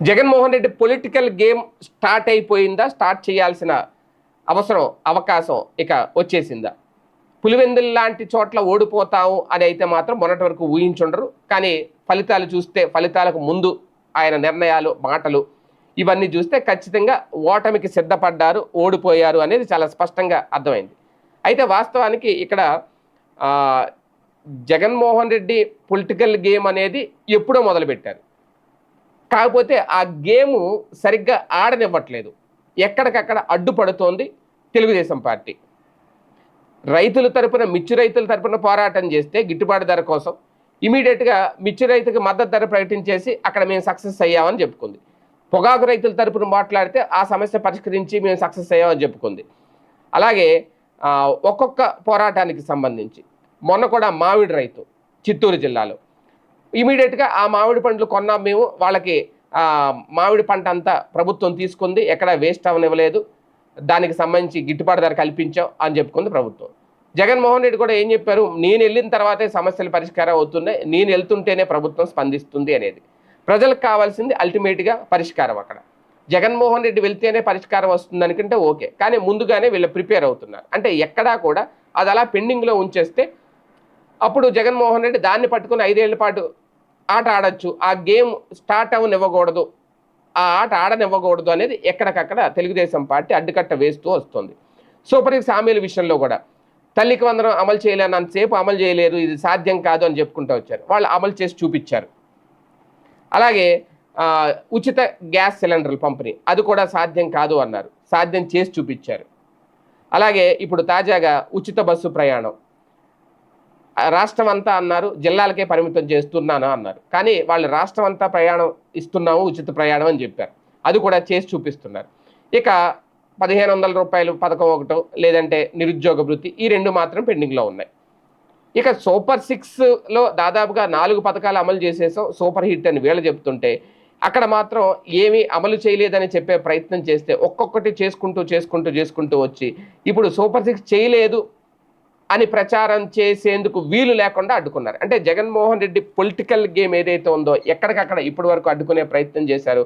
Jaganmohan Reddy political game start అయిపోయిందా? Start చేయాల్సిన అవసరం అవకాశం ఇక వచ్చేసిందా? పులివెందులు లాంటి చోట్ల ఓడిపోతాము అని అయితే మాత్రం మొన్నటి వరకు ఊహించుండరు. కానీ ఫలితాలు చూస్తే ఫలితాలకు ముందు ఆయన నిర్ణయాలు మాటలు ఇవన్నీ చూస్తే ఖచ్చితంగా ఓటమికి సిద్ధపడ్డారు ఓడిపోయారు అనేది చాలా స్పష్టంగా అర్థమైంది. అయితే వాస్తవానికి ఇక్కడ జగన్మోహన్ రెడ్డి పొలిటికల్ గేమ్ అనేది ఎప్పుడో మొదలుపెట్టారు. కాకపోతే ఆ గేము సరిగ్గా ఆడనివ్వట్లేదు. ఎక్కడికక్కడ అడ్డుపడుతోంది తెలుగుదేశం పార్టీ. రైతుల తరపున మిర్చి రైతుల తరపున పోరాటం చేస్తే గిట్టుబాటు ధర కోసం ఇమీడియట్గా మిర్చి రైతుకి మద్దతు ధర ప్రకటించేసి అక్కడ మేము సక్సెస్ అయ్యామని చెప్పుకుంది. పొగాకు రైతుల తరపున మాట్లాడితే ఆ సమస్య పరిష్కరించి మేము సక్సెస్ అయ్యామని చెప్పుకుంది. అలాగే ఒక్కొక్క పోరాటానికి సంబంధించి మొన్న కూడా మామిడి రైతు చిత్తూరు జిల్లాలో ఇమీడియట్గా ఆ మామిడి పండ్లు కొన్నాం మేము. వాళ్ళకి మామిడి పంట అంతా ప్రభుత్వం తీసుకుంది. ఎక్కడ వేస్ట్ అవనివ్వలేదు. దానికి సంబంధించి గిట్టుబాటు ధర కల్పించాం అని చెప్పుకుంది ప్రభుత్వం. జగన్మోహన్ రెడ్డి కూడా ఏం చెప్పారు? నేను వెళ్ళిన తర్వాతే సమస్యలు పరిష్కారం అవుతున్నాయి. నేను వెళ్తుంటేనే ప్రభుత్వం స్పందిస్తుంది అనేది. ప్రజలకు కావాల్సింది అల్టిమేట్గా పరిష్కారం అక్కడ. జగన్మోహన్ రెడ్డి వెళ్తేనే పరిష్కారం వస్తుంది అనుకుంటే ఓకే. కానీ ముందుగానే వీళ్ళు ప్రిపేర్ అవుతున్నారు. అంటే ఎక్కడా కూడా అది అలా పెండింగ్లో ఉంచేస్తే అప్పుడు జగన్మోహన్ రెడ్డి దాన్ని పట్టుకుని ఐదేళ్ళ పాటు ఆట ఆడొచ్చు. ఆ గేమ్ స్టార్ట్ అవ్వనివ్వకూడదు ఆ ఆట ఆడనివ్వకూడదు అనేది ఎక్కడికక్కడ తెలుగుదేశం పార్టీ అడ్డుకట్ట వేస్తూ వస్తుంది. సూపర్ సామీల హామీల విషయంలో కూడా తల్లికి వందనం అమలు చేయలేనంతసేపు అమలు చేయలేరు ఇది సాధ్యం కాదు అని చెప్పుకుంటూ వచ్చారు. వాళ్ళు అమలు చేసి చూపించారు. అలాగే ఉచిత గ్యాస్ సిలిండర్ల పంపిణీ అది కూడా సాధ్యం కాదు అన్నారు. సాధ్యం చేసి చూపించారు. అలాగే ఇప్పుడు తాజాగా ఉచిత బస్సు ప్రయాణం. రాష్ట్రం అంతా అన్నారు జిల్లాలకే పరిమితం చేస్తున్నాను అన్నారు. కానీ వాళ్ళు రాష్ట్రం అంతా ప్రయాణం ఇస్తున్నాము ఉచిత ప్రయాణం అని చెప్పారు. అది కూడా చేసి చూపిస్తున్నారు. ఇక పదిహేను వందల రూపాయలు పథకం ఒకటో లేదంటే నిరుద్యోగ వృత్తి ఈ రెండు మాత్రం పెండింగ్లో ఉన్నాయి. ఇక సూపర్ సిక్స్లో దాదాపుగా నాలుగు పథకాలు అమలు చేసేసాం సూపర్ హిట్ అని వీళ్ళు చెప్తుంటే అక్కడ మాత్రం ఏమీ అమలు చేయలేదని చెప్పే ప్రయత్నం చేస్తే ఒక్కొక్కటి చేసుకుంటూ చేసుకుంటూ చేసుకుంటూ వచ్చి ఇప్పుడు సూపర్ సిక్స్ చేయలేదు అని ప్రచారం చేసేందుకు వీలు లేకుండా అడ్డుకున్నారు. అంటే జగన్మోహన్ రెడ్డి పొలిటికల్ గేమ్ ఏదైతే ఉందో ఎక్కడికక్కడ ఇప్పటి వరకు అడ్డుకునే ప్రయత్నం చేశారు.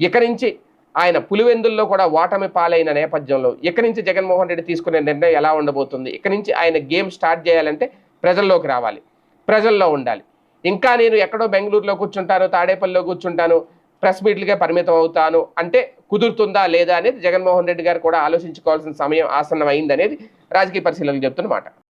ఇక నుంచి ఆయన పులివెందుల్లో కూడా ఓటమి పాలైన నేపథ్యంలో ఇక్కడి నుంచి జగన్మోహన్ రెడ్డి తీసుకునే నిర్ణయం ఎలా ఉండబోతుంది? ఇక్కడి నుంచి ఆయన గేమ్ స్టార్ట్ చేయాలంటే ప్రజల్లోకి రావాలి. ప్రజల్లో ఉండాలి. ఇంకా నేను ఎక్కడో బెంగళూరులో కూర్చుంటాను తాడేపల్లిలో కూర్చుంటాను ప్రెస్ మీట్లుగా పరిమితం అవుతాను. అంటే కుదురుతుందా లేదా అనేది జగన్మోహన్ రెడ్డి గారు కూడా ఆలోచించుకోవాల్సిన సమయం ఆసన్నం అయిందనేది రాజకీయ పరిశీలనలు చెప్తున్నమాట